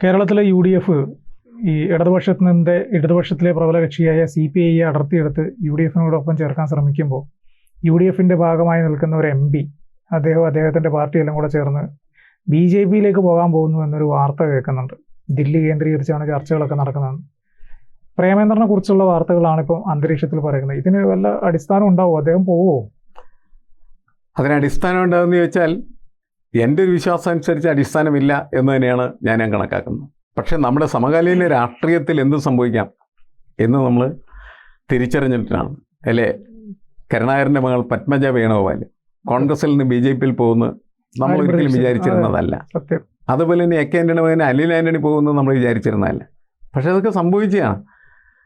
കേരളത്തിലെ U D F ഈ ഇടതുപക്ഷത്തിൽ നിന്റെ ഇടതുപക്ഷത്തിലെ പ്രബല കക്ഷിയായ സി പി ഐയെ അടർത്തിയെടുത്ത് യു ഡി എഫിനോടൊപ്പം ചേർക്കാൻ ശ്രമിക്കുമ്പോൾ യു ഡി എഫിന്റെ ഭാഗമായി നിൽക്കുന്ന ഒരു എം പി അദ്ദേഹം അദ്ദേഹത്തിന്റെ പാർട്ടിയെല്ലാം കൂടെ ചേർന്ന് ബി ജെ പിയിലേക്ക് പോകാൻ പോകുന്നു എന്നൊരു വാർത്ത കേൾക്കുന്നുണ്ട്. ദില്ലി കേന്ദ്രീകരിച്ചാണ് ചർച്ചകളൊക്കെ നടക്കുന്നത്. പ്രേമേന്ദ്രനെ കുറിച്ചുള്ള വാർത്തകളാണ് ഇപ്പം അന്തരീക്ഷത്തിൽ പറയുന്നത്. ഇതിന് വല്ല അടിസ്ഥാനം ഉണ്ടാവുമോ അദ്ദേഹം പോവുമോ അതിന് അടിസ്ഥാനം ഉണ്ടാവുമെന്ന് ചോദിച്ചാൽ എന്റെ ഒരു വിശ്വാസം അനുസരിച്ച് അടിസ്ഥാനമില്ല എന്ന് തന്നെയാണ് ഞാൻ ഞാൻ കണക്കാക്കുന്നത്. പക്ഷേ നമ്മുടെ സമകാലീന രാഷ്ട്രീയത്തിൽ എന്ത് സംഭവിക്കാം എന്ന് നമ്മൾ തിരിച്ചറിഞ്ഞിട്ടാണ്. അല്ലേ? കരുണാകരന്റെ മകൾ പത്മജ വേണുഗോപാൽ കോൺഗ്രസിൽ നിന്ന് ബി ജെ പിയിൽ പോകുന്ന. നമ്മൾ ഒരിക്കലും വിചാരിച്ചിരുന്നതല്ല. അതുപോലെ തന്നെ എ കെ ആന്റണി മകൻ അനിൽ ആന്റണി പോകുന്നത് നമ്മൾ വിചാരിച്ചിരുന്നതല്ല. പക്ഷേ അതൊക്കെ സംഭവിച്ചതാണ്.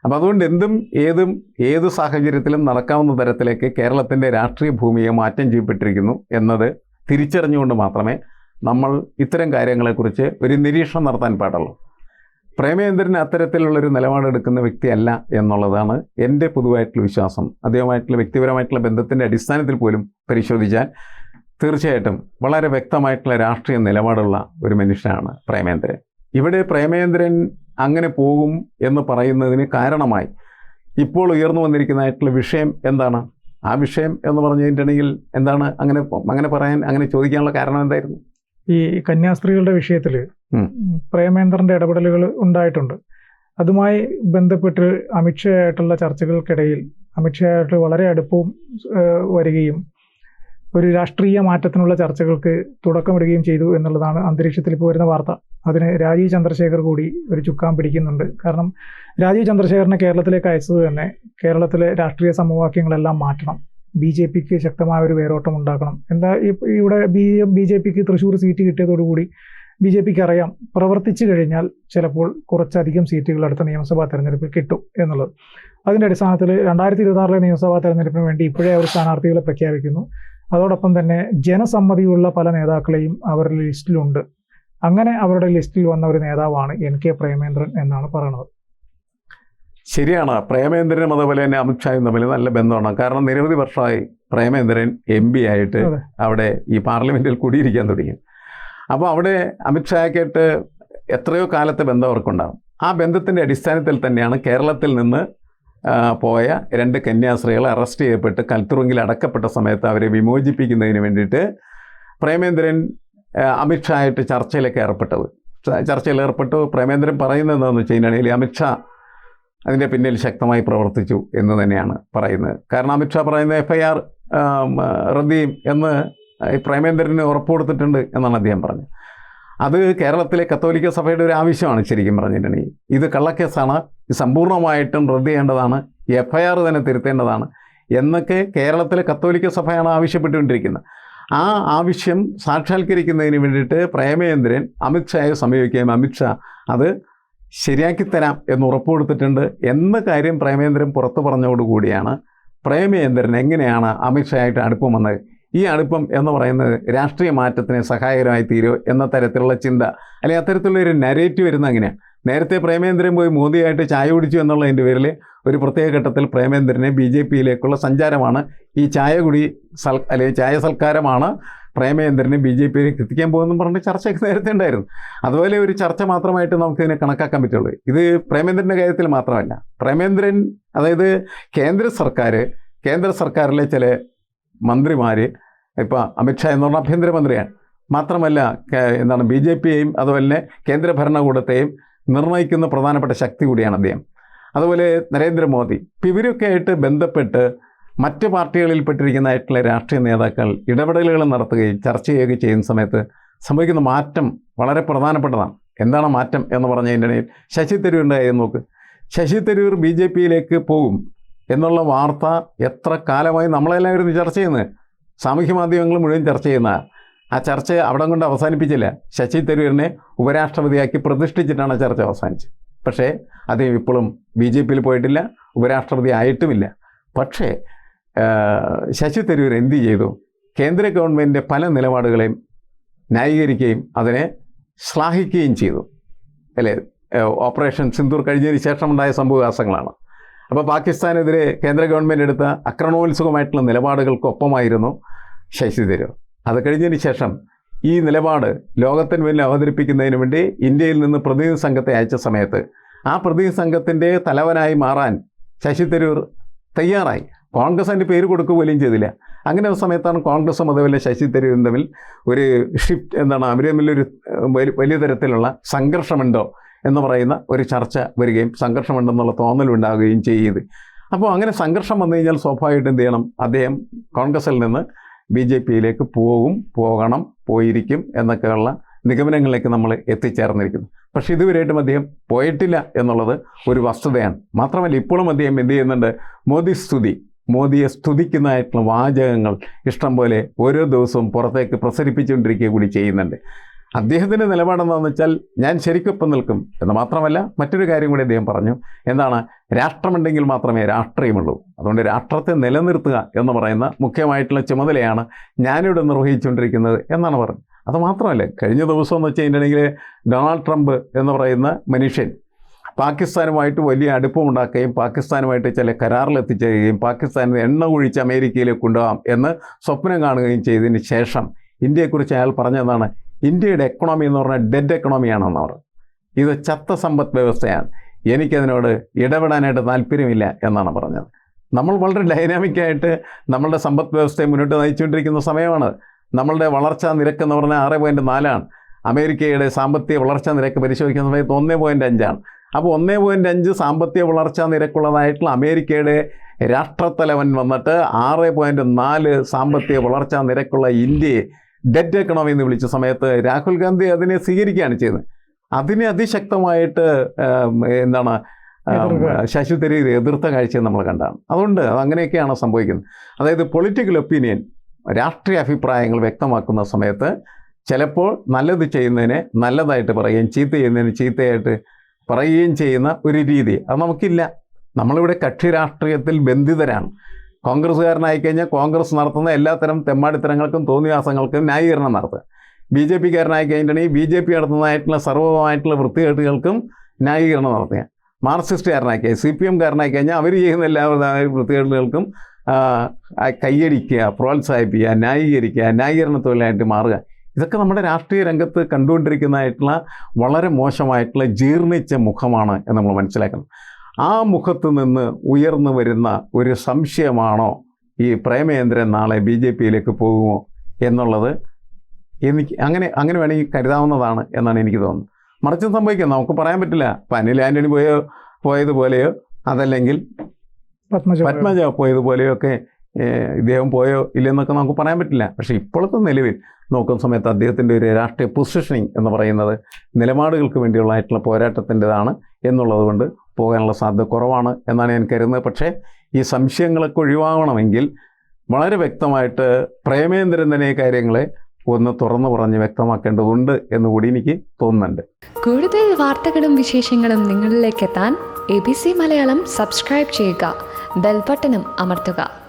അപ്പം അതുകൊണ്ട് എന്തും ഏതും ഏത് സാഹചര്യത്തിലും നടക്കാവുന്ന തരത്തിലേക്ക് കേരളത്തിന്റെ രാഷ്ട്രീയ ഭൂമിയെ മാറ്റം ചെയ്യപ്പെട്ടിരിക്കുന്നു എന്നത് തിരിച്ചറിഞ്ഞുകൊണ്ട് മാത്രമേ നമ്മൾ ഇത്തരം കാര്യങ്ങളെക്കുറിച്ച് ഒരു നിരീക്ഷണം നടത്താൻ പാടുള്ളൂ. പ്രേമേന്ദ്രൻ അത്തരത്തിലുള്ളൊരു നിലപാടെടുക്കുന്ന വ്യക്തിയല്ല എന്നുള്ളതാണ് എന്റെ പൊതുവായിട്ടുള്ള വിശ്വാസം. അദ്ദേഹമായിട്ടുള്ള വ്യക്തിപരമായിട്ടുള്ള ബന്ധത്തിന്റെ അടിസ്ഥാനത്തിൽ പോലും പരിശോധിച്ചാൽ തീർച്ചയായിട്ടും വളരെ വ്യക്തമായിട്ടുള്ള രാഷ്ട്രീയ നിലപാടുള്ള ഒരു മനുഷ്യനാണ് പ്രേമേന്ദ്രൻ ഇവിടെ പ്രേമേന്ദ്രൻ അങ്ങനെ പോകും എന്ന് പറയുന്നതിന് കാരണമായി ഇപ്പോൾ ഉയർന്നു വന്നിരിക്കുന്നതായിട്ടുള്ള വിഷയം എന്താണ്? ആ വിഷയം എന്ന് പറഞ്ഞിട്ടുണ്ടെങ്കിൽ എന്താണ് അങ്ങനെ അങ്ങനെ പറയാൻ അങ്ങനെ ചോദിക്കാനുള്ള കാരണം എന്തായിരുന്നു? ഈ കന്യാസ്ത്രീകളുടെ വിഷയത്തിൽ പ്രേമേന്ദ്രന്റെ ഇടപെടലുകൾ ഉണ്ടായിട്ടുണ്ട്. അതുമായി ബന്ധപ്പെട്ട് അമിത്ഷായായിട്ടുള്ള ചർച്ചകൾക്കിടയിൽ അമിത്ഷായായിട്ട് വളരെ അടുപ്പവും വരികയും ഒരു രാഷ്ട്രീയ മാറ്റത്തിനുള്ള ചർച്ചകൾക്ക് തുടക്കമിടുകയും ചെയ്തു എന്നുള്ളതാണ് അന്തരീക്ഷത്തിൽ ഇപ്പോൾ വരുന്ന വാർത്ത. അതിന് രാജീവ് ചന്ദ്രശേഖർ കൂടി ഒരു ചുക്കാൻ പിടിക്കുന്നുണ്ട്. കാരണം രാജീവ് ചന്ദ്രശേഖറിനെ കേരളത്തിലേക്ക് അയച്ചത് തന്നെ കേരളത്തിലെ രാഷ്ട്രീയ സമവാക്യങ്ങളെല്ലാം മാറ്റണം. ബി ജെ പിക്ക് ശക്തമായ ഒരു വേരോട്ടം ഉണ്ടാക്കണം. എന്താ ഇവിടെ ബി ബി ജെ പിക്ക് തൃശ്ശൂർ സീറ്റ് കിട്ടിയതോടുകൂടി ബി ജെ പിക്ക് അറിയാം പ്രവർത്തിച്ചു കഴിഞ്ഞാൽ ചിലപ്പോൾ കുറച്ചധികം സീറ്റുകൾ അടുത്ത നിയമസഭാ തെരഞ്ഞെടുപ്പിൽ കിട്ടും എന്നുള്ളത്. അതിന്റെ അടിസ്ഥാനത്തിൽ രണ്ടായിരത്തി ഇരുപത്താറിലെ നിയമസഭാ തെരഞ്ഞെടുപ്പിന് വേണ്ടി ഇപ്പോഴേ അവർ സ്ഥാനാർത്ഥികളെ പ്രഖ്യാപിക്കുന്നു. അതോടൊപ്പം തന്നെ ജനസമ്മതിയുള്ള പല നേതാക്കളെയും അവരുടെ ലിസ്റ്റിലുണ്ട്. അങ്ങനെ അവരുടെ ലിസ്റ്റിൽ വന്ന ഒരു നേതാവാണ് എൻ കെ പ്രേമേന്ദ്രൻ എന്നാണ് പറയുന്നത് ശരിയാണ്. പ്രേമേന്ദ്രനും അതുപോലെ തന്നെ അമിത്ഷായും തമ്മിൽ നല്ല ബന്ധമാണ്. കാരണം നിരവധി വർഷമായി പ്രേമേന്ദ്രൻ എം പി ആയിട്ട് അവിടെ ഈ പാർലമെന്റിൽ കൂടിയിരിക്കാൻ തുടങ്ങി. അപ്പോൾ അവിടെ അമിത്ഷായ്ക്കായിട്ട് എത്രയോ കാലത്തെ ബന്ധം അവർക്കുണ്ടാകും ആ ബന്ധത്തിന്റെ അടിസ്ഥാനത്തിൽ തന്നെയാണ് കേരളത്തിൽ നിന്ന് പോയ രണ്ട് കന്യാസ്ത്രീകൾ അറസ്റ്റ് ചെയ്യപ്പെട്ട് കൽത്തുറുങ്കിൽ അടക്കപ്പെട്ട സമയത്ത് അവരെ വിമോചിപ്പിക്കുന്നതിന് വേണ്ടിയിട്ട് പ്രേമേന്ദ്രൻ അമിത്ഷാ ആയിട്ട് ചർച്ചയിലൊക്കെ ഏർപ്പെട്ടത്. ചർച്ചയിൽ ഏർപ്പെട്ടു. പ്രേമേന്ദ്രൻ പറയുന്നത് എന്താണെന്ന് വെച്ച് കഴിഞ്ഞാൽ അമിത്ഷാ അതിന്റെ പിന്നിൽ ശക്തമായി പ്രവർത്തിച്ചു എന്ന് തന്നെയാണ് പറയുന്നത്. കാരണം അമിത്ഷാ പറയുന്ന എഫ് ഐ ആർ റദ്ദീം എന്ന് പ്രേമേന്ദ്രന് ഉറപ്പ് കൊടുത്തിട്ടുണ്ട് എന്നാണ് അദ്ദേഹം പറഞ്ഞത്. അത് കേരളത്തിലെ കത്തോലിക്ക സഭയുടെ ഒരു ആവശ്യമാണ് ശരിക്കും പറഞ്ഞിട്ടുണ്ടെങ്കിൽ. ഇത് കള്ളക്കേസാണ്. ഇത് സമ്പൂർണമായിട്ടും റദ്ദ് ചെയ്യേണ്ടതാണ്. എഫ് ഐ ആർ തന്നെ തിരുത്തേണ്ടതാണ്. എന്നൊക്കെ കേരളത്തിലെ കത്തോലിക്ക സഭയാണ് ആവശ്യപ്പെട്ടുകൊണ്ടിരിക്കുന്നത്. ആ ആവശ്യം സാക്ഷാത്കരിക്കുന്നതിന് വേണ്ടിയിട്ട് പ്രേമേന്ദ്രൻ അമിത്ഷായെ സമീപിക്കുകയും അമിത്ഷാ അത് ശരിയാക്കി തരാം എന്ന് ഉറപ്പ് കൊടുത്തിട്ടുണ്ട് എന്ന കാര്യം പ്രേമേന്ദ്രൻ പുറത്തു പറഞ്ഞതോടുകൂടിയാണ് പ്രേമേന്ദ്രൻ എങ്ങനെയാണ് അമിത്ഷായായിട്ട് അടുപ്പം വന്നത്? ഈ അടുപ്പം എന്ന് പറയുന്നത് രാഷ്ട്രീയ മാറ്റത്തിന് സഹായകരമായി തീരുമോ എന്ന തരത്തിലുള്ള ചിന്ത. അല്ലെങ്കിൽ അത്തരത്തിലുള്ള ഒരു നരേറ്റീവ് വരുന്ന അങ്ങനെയാണ് നേരത്തെ പ്രേമേന്ദ്രൻ പോയി മോദിയായിട്ട് ചായ കുടിച്ചു എന്നുള്ളതിന്റെ പേരിൽ ഒരു പ്രത്യേക ഘട്ടത്തിൽ പ്രേമേന്ദ്രനെ ബി ജെ പിയിലേക്കുള്ള സഞ്ചാരമാണ്. ഈ ചായ കുടി സൽ അല്ലെങ്കിൽ ചായ സൽക്കാരമാണ് പ്രേമേന്ദ്രനെ ബി ജെ പിയിലേക്ക് എത്തിക്കാൻ പോകുമെന്ന് പറഞ്ഞിട്ട് ചർച്ചയൊക്കെ നേരത്തെ ഉണ്ടായിരുന്നു. അതുപോലെ ഒരു ചർച്ച മാത്രമായിട്ട് നമുക്കിതിനെ കണക്കാക്കാൻ പറ്റുള്ളൂ. ഇത് പ്രേമേന്ദ്രന്റെ കാര്യത്തിൽ മാത്രമല്ല. പ്രേമേന്ദ്രൻ അതായത് കേന്ദ്ര സർക്കാർ കേന്ദ്ര സർക്കാരിലെ ചില മന്ത്രിമാർ ഇപ്പോൾ അമിത്ഷാ എന്ന് പറഞ്ഞ ആഭ്യന്തരമന്ത്രിയാണ് മാത്രമല്ല എന്താണ് ബി ജെ പിയെയും അതുപോലെ കേന്ദ്ര ഭരണകൂടത്തെയും നിർണയിക്കുന്ന പ്രധാനപ്പെട്ട ശക്തി കൂടിയാണ് അദ്ദേഹം. അതുപോലെ നരേന്ദ്രമോദി. ഇപ്പം ഇവരൊക്കെ ആയിട്ട് ബന്ധപ്പെട്ട് മറ്റ് പാർട്ടികളിൽ പെട്ടിരിക്കുന്നതായിട്ടുള്ള രാഷ്ട്രീയ നേതാക്കൾ ഇടപെടലുകൾ നടത്തുകയും ചർച്ച ചെയ്യുകയും ചെയ്യുന്ന സമയത്ത് സംഭവിക്കുന്ന മാറ്റം വളരെ പ്രധാനപ്പെട്ടതാണ്. എന്താണ് മാറ്റം എന്ന് പറഞ്ഞതിനിടയിൽ ശശി തരൂരിന്റെ കാര്യം നോക്ക്. ശശി തരൂർ ബി ജെ പിയിലേക്ക് പോകും എന്നുള്ള വാർത്ത എത്ര കാലമായി നമ്മളെല്ലാവരും ചർച്ച ചെയ്യുന്നത്? സാമൂഹ്യ മാധ്യമങ്ങൾ മുഴുവൻ ചർച്ച ചെയ്യുന്ന ആ ചർച്ച അവിടെ കൊണ്ട് അവസാനിപ്പിച്ചില്ല. ശശി തരൂരിനെ ഉപരാഷ്ട്രപതിയാക്കി പ്രതിഷ്ഠിച്ചിട്ടാണ് ചർച്ച അവസാനിച്ചത്. പക്ഷേ അദ്ദേഹം ഇപ്പോഴും ബി ജെ പിയിൽ പോയിട്ടില്ല ഉപരാഷ്ട്രപതി ആയിട്ടുമില്ല. പക്ഷേ ശശി തരൂർ എന്ത് ചെയ്തു? കേന്ദ്ര ഗവൺമെന്റിന്റെ പല നിലപാടുകളെയും ന്യായീകരിക്കുകയും അതിനെ ശ്ലാഘിക്കുകയും ചെയ്തു. അല്ലേ? ഓപ്പറേഷൻ സിന്ദൂർ കഴിഞ്ഞതിന് ശേഷമുണ്ടായ സംഭവവികാസങ്ങളാണ് അപ്പോൾ പാകിസ്ഥാനെതിരെ കേന്ദ്ര ഗവൺമെന്റ് എടുത്ത അക്രമോത്സുകമായിട്ടുള്ള നിലപാടുകൾക്കൊപ്പമായിരുന്നു ശശി തരൂർ. അത് കഴിഞ്ഞതിന് ശേഷം ഈ നിലപാട് ലോകത്തിന് മുന്നിൽ അവതരിപ്പിക്കുന്നതിന് വേണ്ടി ഇന്ത്യയിൽ നിന്ന് പ്രതിനിധി സംഘത്തെ അയച്ച സമയത്ത് ആ പ്രതിനിധി സംഘത്തിന്റെ തലവനായി മാറാൻ ശശി തരൂർ തയ്യാറായി. കോൺഗ്രസ് അതിന്റെ പേര് കൊടുക്കുക പോലും ചെയ്തില്ല. അങ്ങനെ ഒരു സമയത്താണ് കോൺഗ്രസും അതുപോലെ ശശി തരൂരും തമ്മിൽ ഒരു ഷിഫ്റ്റ് എന്താണ് അവർ തമ്മിലൊരു വലിയ തരത്തിലുള്ള സംഘർഷമുണ്ടോ എന്ന് പറയുന്ന ഒരു ചർച്ച വരികയും സംഘർഷമുണ്ടെന്നുള്ള തോന്നലുണ്ടാകുകയും ചെയ്ത് അപ്പോൾ അങ്ങനെ സംഘർഷം വന്നു കഴിഞ്ഞാൽ സ്വാഭാവികമായിട്ടും എന്ത് ചെയ്യണം? അദ്ദേഹം കോൺഗ്രസിൽ നിന്ന് ബി ജെ പിയിലേക്ക് പോകും പോകണം പോയിരിക്കും എന്നൊക്കെയുള്ള നിഗമനങ്ങളിലേക്ക് നമ്മൾ എത്തിച്ചേർന്നിരിക്കുന്നു. പക്ഷേ ഇതുവരെയായിട്ടും അദ്ദേഹം പോയിട്ടില്ല എന്നുള്ളത് ഒരു വസ്തുതയാണ്. മാത്രമല്ല ഇപ്പോഴും അദ്ദേഹം എന്ത് ചെയ്യുന്നുണ്ട്? മോദി സ്തുതി മോദിയെ സ്തുതിക്കുന്നതായിട്ടുള്ള വാചകങ്ങൾ ഇഷ്ടം പോലെ ഓരോ ദിവസവും പുറത്തേക്ക് പ്രസരിപ്പിച്ചുകൊണ്ടിരിക്കുക കൂടി ചെയ്യുന്നുണ്ട്. അദ്ദേഹത്തിന്റെ നിലപാടെന്താണെന്ന് വെച്ചാൽ ഞാൻ ശരിക്കൊപ്പം നിൽക്കും എന്ന് മാത്രമല്ല മറ്റൊരു കാര്യം കൂടി അദ്ദേഹം പറഞ്ഞു. എന്താണ്? രാഷ്ട്രമുണ്ടെങ്കിൽ മാത്രമേ രാഷ്ട്രീയമുള്ളൂ. അതുകൊണ്ട് രാഷ്ട്രത്തെ നിലനിർത്തുക എന്ന് പറയുന്ന മുഖ്യമായിട്ടുള്ള ചുമതലയാണ് ഞാനിവിടെ നിർവഹിച്ചുകൊണ്ടിരിക്കുന്നത് എന്നാണ് പറഞ്ഞത്. അത് മാത്രമല്ല കഴിഞ്ഞ ദിവസം എന്ന് വെച്ച് കഴിഞ്ഞിട്ടുണ്ടെങ്കിൽ ഡൊണാൾഡ് ട്രംപ് എന്ന് പറയുന്ന മനുഷ്യൻ പാകിസ്ഥാനുമായിട്ട് വലിയ അടുപ്പമുണ്ടാക്കുകയും പാകിസ്ഥാനുമായിട്ട് ചില കരാറിലെത്തിച്ചേരുകയും പാകിസ്ഥാനിൽ എണ്ണ ഒഴിച്ച് അമേരിക്കയിലേക്ക് കൊണ്ടുപോകാം എന്ന് സ്വപ്നം കാണുകയും ചെയ്തതിന് ശേഷം ഇന്ത്യയെക്കുറിച്ച് അയാൾ പറഞ്ഞതാണ് ഇന്ത്യയുടെ എക്കണോമി എന്ന് പറഞ്ഞാൽ ഡെഡ് എക്കണോമിയാണെന്ന് അവർ. ഇത് ചത്ത സമ്പദ് വ്യവസ്ഥയാണ്. എനിക്കതിനോട് ഇടപെടാനായിട്ട് താല്പര്യമില്ല എന്നാണ് പറഞ്ഞത്. നമ്മൾ വളരെ ഡൈനാമിക്കായിട്ട് നമ്മളുടെ സമ്പദ് വ്യവസ്ഥയെ മുന്നോട്ട് നയിച്ചുകൊണ്ടിരിക്കുന്ന സമയമാണ്. നമ്മളുടെ വളർച്ചാ നിരക്ക് എന്ന് പറഞ്ഞാൽ ആറ് പോയിന്റ് നാലാണ് അമേരിക്കയുടെ സാമ്പത്തിക വളർച്ചാ നിരക്ക് പരിശോധിക്കുന്ന സമയത്ത് ഒന്നേ പോയിന്റ് അഞ്ചാണ് അപ്പോൾ ഒന്നേ പോയിന്റ് അഞ്ച് സാമ്പത്തിക വളർച്ചാ നിരക്കുള്ളതായിട്ടുള്ള അമേരിക്കയുടെ രാഷ്ട്രത്തലവൻ വന്നിട്ട് ആറ് പോയിന്റ് നാല് സാമ്പത്തിക വളർച്ചാ നിരക്കുള്ള ഇന്ത്യയെ ഡെഡ് എക്കണോമി എന്ന് വിളിച്ച സമയത്ത് രാഹുൽ ഗാന്ധി അതിനെ സ്വീകരിക്കുകയാണ് ചെയ്തത് അതിനെ അതിശക്തമായിട്ട് എന്താണ് ശശി തരൂർ എതിർത്ത കാഴ്ച നമ്മൾ കണ്ടാണ്. അതുകൊണ്ട് അത് അങ്ങനെയൊക്കെയാണ് സംഭവിക്കുന്നത്. അതായത് പൊളിറ്റിക്കൽ ഒപ്പീനിയൻ രാഷ്ട്രീയ അഭിപ്രായങ്ങൾ വ്യക്തമാക്കുന്ന സമയത്ത് ചിലപ്പോൾ നല്ലത് ചെയ്യുന്നതിനെ നല്ലതായിട്ട് പറയുകയും ചീത്ത ചെയ്യുന്നതിന് ചീത്തയായിട്ട് പറയുകയും ചെയ്യുന്ന ഒരു രീതി അത് നമുക്കില്ല. നമ്മളിവിടെ കക്ഷി രാഷ്ട്രീയത്തിൽ ബന്ധിതരാണ്. കോൺഗ്രസ്സുകാരനായി കഴിഞ്ഞാൽ കോൺഗ്രസ് നടത്തുന്ന എല്ലാത്തരം തെമ്മാടിത്തരങ്ങൾക്കും തോന്നിവാസങ്ങൾക്കും ന്യായീകരണം നടത്തുക. ബി ജെ പിക്കാരനായി കഴിഞ്ഞിട്ടുണ്ടെങ്കിൽ ബി ജെ പി നടത്തുന്നതായിട്ടുള്ള സർവമായിട്ടുള്ള വൃത്തികേട്ടുകൾക്കും ന്യായീകരണം നടത്തുക. മാർക്സിസ്റ്റുകാരനാക്കി സി പി എംകാരനായി കഴിഞ്ഞാൽ അവർ ചെയ്യുന്ന എല്ലാ വൃത്തികേടുകൾക്കും കൈയടിക്കുക പ്രോത്സാഹിപ്പിക്കുക ന്യായീകരിക്കുക ന്യായീകരണ തൊഴിലായിട്ട് മാറുക. ഇതൊക്കെ നമ്മുടെ രാഷ്ട്രീയ രംഗത്ത് കണ്ടുകൊണ്ടിരിക്കുന്നതായിട്ടുള്ള വളരെ മോശമായിട്ടുള്ള ജീർണിച്ച മുഖമാണ് എന്ന് നമ്മൾ മനസ്സിലാക്കണം. ആ മുഖത്ത് നിന്ന് ഉയർന്നു വരുന്ന ഒരു സംശയമാണോ ഈ പ്രേമേന്ദ്രൻ നാളെ ബി ജെ പിയിലേക്ക് പോകുമോ എന്നുള്ളത് എനിക്ക് അങ്ങനെ അങ്ങനെ വേണമെങ്കിൽ കരുതാവുന്നതാണ് എന്നാണ് എനിക്ക് തോന്നുന്നത്. മറിച്ചും സംഭവിക്കാം. നമുക്ക് പറയാൻ പറ്റില്ല. ഇപ്പം അനിൽ ആന്റണി പോയോ പോയതുപോലെയോ അതല്ലെങ്കിൽ പത്മജ പത്മജ പോയതുപോലെയോ ഒക്കെ ഇദ്ദേഹം പോയോ ഇല്ലെന്നൊക്കെ നമുക്ക് പറയാൻ പറ്റില്ല. പക്ഷേ ഇപ്പോഴത്തെ നിലവിൽ നോക്കുന്ന സമയത്ത് അദ്ദേഹത്തിന്റെ ഒരു രാഷ്ട്രീയ പൊസിഷനിങ് എന്ന് പറയുന്നത് നിലപാടുകൾക്ക് വേണ്ടിയുള്ളതായിട്ടുള്ള പോരാട്ടത്തിന്റെതാണ് എന്നുള്ളത് കൊണ്ട് പോകാനുള്ള സാധ്യത കുറവാണ് എന്നാണ് ഞാൻ കരുതുന്നത്. പക്ഷേ ഈ സംശയങ്ങളൊക്കെ ഒഴിവാകണമെങ്കിൽ വളരെ വ്യക്തമായിട്ട് പ്രേമേന്ദ്രൻ തന്നെ കാര്യങ്ങളെ ഒന്ന് തുറന്നു പറഞ്ഞ് വ്യക്തമാക്കേണ്ടതുണ്ട് എന്ന് കൂടി എനിക്ക് തോന്നുന്നുണ്ട്. കൂടുതൽ വാർത്തകളും വിശേഷങ്ങളും നിങ്ങളിലേക്ക് എത്താൻ A B C Malayalam subscribe ചെയ്യുക. ബെൽബട്ടനും അമർത്തുക.